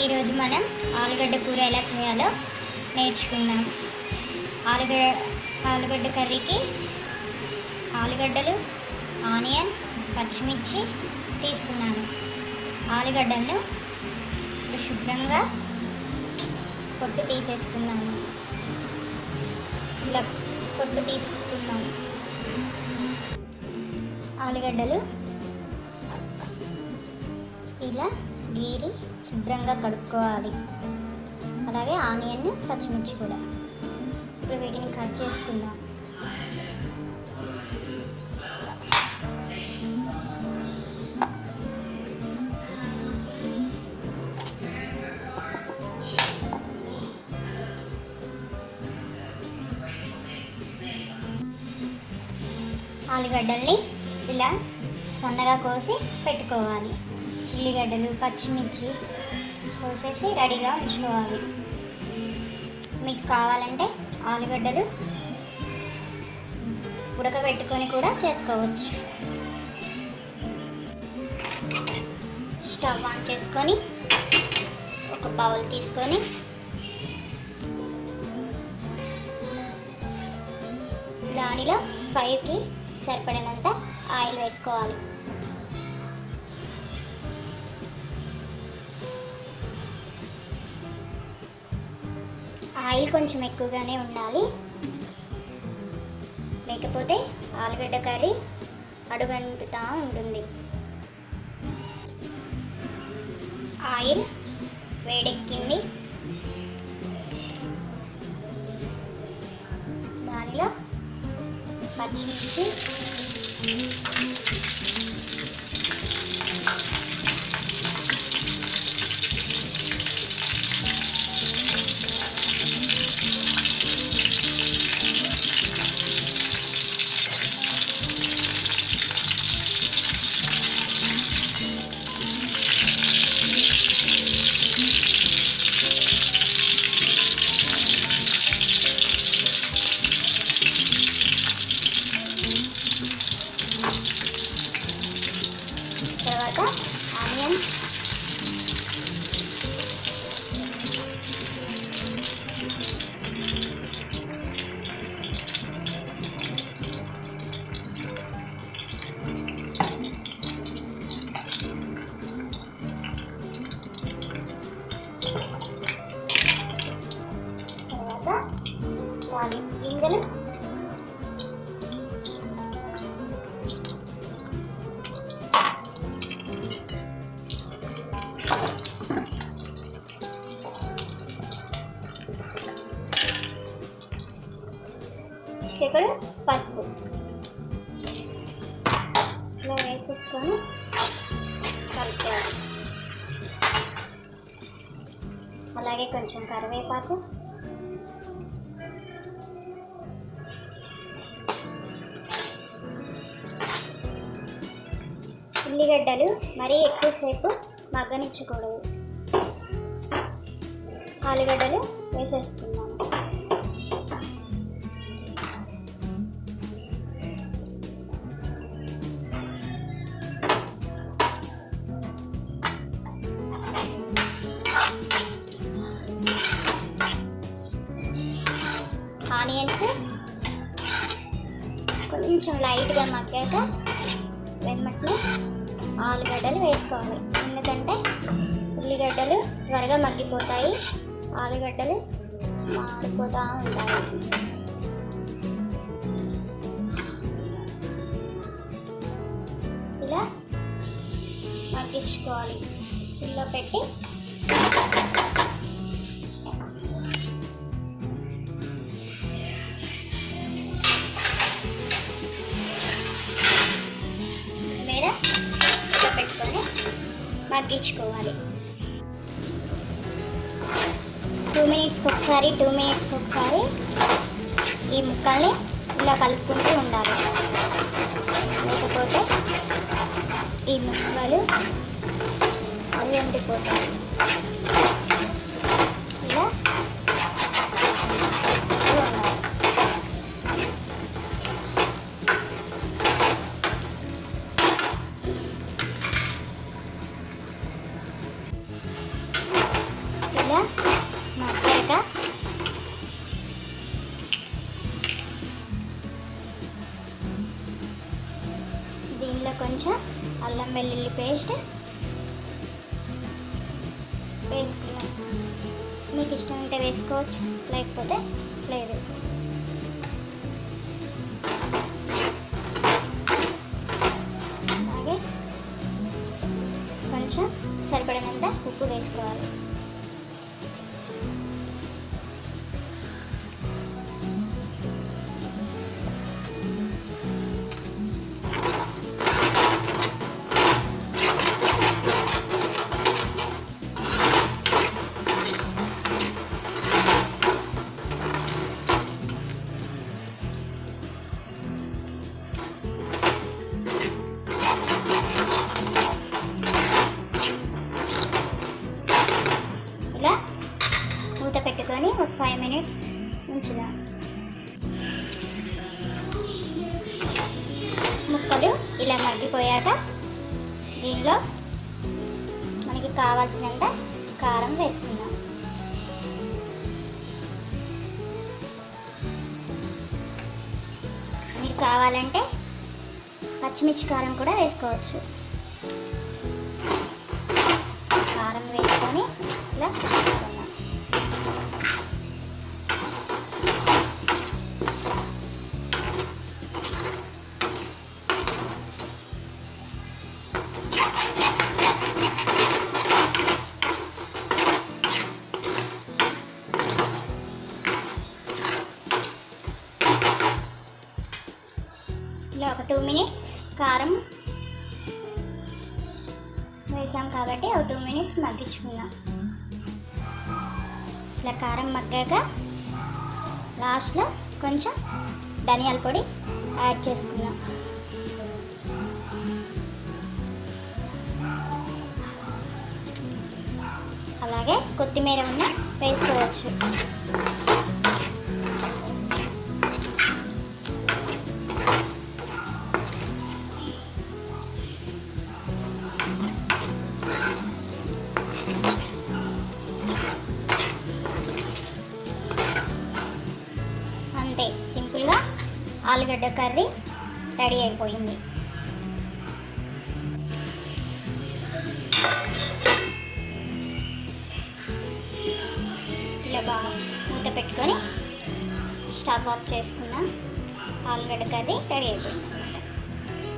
ఈరోజు మనం ఆలుగడ్డ కూర ఎలా చేయాలో నేర్చుకుందాం. ఆలుగడ్డ ఆలుగడ్డ కర్రీకి ఆలుగడ్డలు ఆనియన్ పచ్చిమిర్చి తీసుకున్నాను. ఆలుగడ్డలను ఇప్పుడు శుభ్రంగా పొట్టు తీసేసుకున్నాను. ఇలా పొట్టు తీసుకున్నాము ఆలుగడ్డలు ఇలా గీరి శుభ్రంగా కడుక్కోవాలి. అలాగే ఆనియన్ పచ్చిమిర్చి కూడా. ఇప్పుడు వీటిని కట్ చేసుకుందాం. ఆలుగడ్డల్ని ఇలా సన్నగా కోసి పెట్టుకోవాలి. ఉల్లిగడ్డలు పచ్చిమిర్చి కోసేసి రెడీగా ఉంచుకోవాలి. మీకు కావాలంటే ఆలుగడ్డలు ఉడకబెట్టుకొని కూడా చేసుకోవచ్చు. స్టవ్ ఆన్ చేసుకొని ఒక బౌల్ తీసుకొని దానిలో ఫ్రైకి సరిపడినంత ఆయిల్ వేసుకోవాలి. ఆయిల్ కొంచెం ఎక్కువగానే ఉండాలి. లేకపోతే ఆలుగడ్డ కర్రీ అడుగంటుతూ ఉంటుంది. ఆయిల్ వేడెక్కింది. దానిలో పచ్చిమిర్చి. తర్వాత వాటి గింజలు. ఇక్కడ పసుపు. ఇలా వేసేసుకొని అలాగే కొంచెం కరివేపాకు. ఉల్లిగడ్డలు మరీ ఎక్కువసేపు మగ్గనిచ్చకూడదు. ఆలుగడ్డలు వేసేసుకున్నాము కొంచెం లైట్గా మగ్గాక వెమ్మట్లో ఆలుగడ్డలు వేసుకోవాలి. ఎందుకంటే ఉల్లిగడ్డలు త్వరగా మగ్గిపోతాయి. ఆలుగడ్డలు మాడిపోతూ ఉంటాయి. ఇలా మగ్గించుకోవాలి. సిల్లో పెట్టి మగ్గించుకోవాలి టూ మినిట్స్కి ఒకసారి టూ మినిట్స్కి ఒకసారి ఈ ముక్కల్ని ఇలా కలుపుకుంటూ ఉండాలి. లేకపోతే ఈ ముక్కలు అవి ఉండిపోతాయి అల్లం వెల్లుల్లి పేస్ట్. వేసుకున్నాం మీకు ఇష్టం ఉంటే వేసుకోవచ్చు లేకపోతే లేదు. అలాగే కొంచెం సరిపడినంత ఉప్పు వేసుకోవాలి. ఫైవ్ మినిట్స్ ఉంచుదాం ముక్కలు ఇలా మగ్గిపోయాక దీనిలో మనకి కావాల్సినంత కారం వేసుకుందాం. మీరు కావాలంటే పచ్చిమిర్చి కారం కూడా వేసుకోవచ్చు. కారం వేసుకొని ఇలా ఇలా ఒక టూ మినిట్స్ కారం వేసాం కాబట్టి ఒక టూ మినిట్స్ మగ్గించుకుందాం. ఇలా కారం మగ్గాక లాస్ట్లో కొంచెం ధనియాల పొడి యాడ్ చేసుకుందాం. అలాగే కొత్తిమీర ఉన్న వేసుకోవచ్చు. అంతే సింపుల్గా ఆలుగడ్డ కర్రీ రెడీ అయిపోయింది. బాగా మూత పెట్టుకొని స్టవ్ ఆఫ్ చేసుకున్నాం ఆలుగడ్డ కర్రీ రెడీ అయిపోయింది.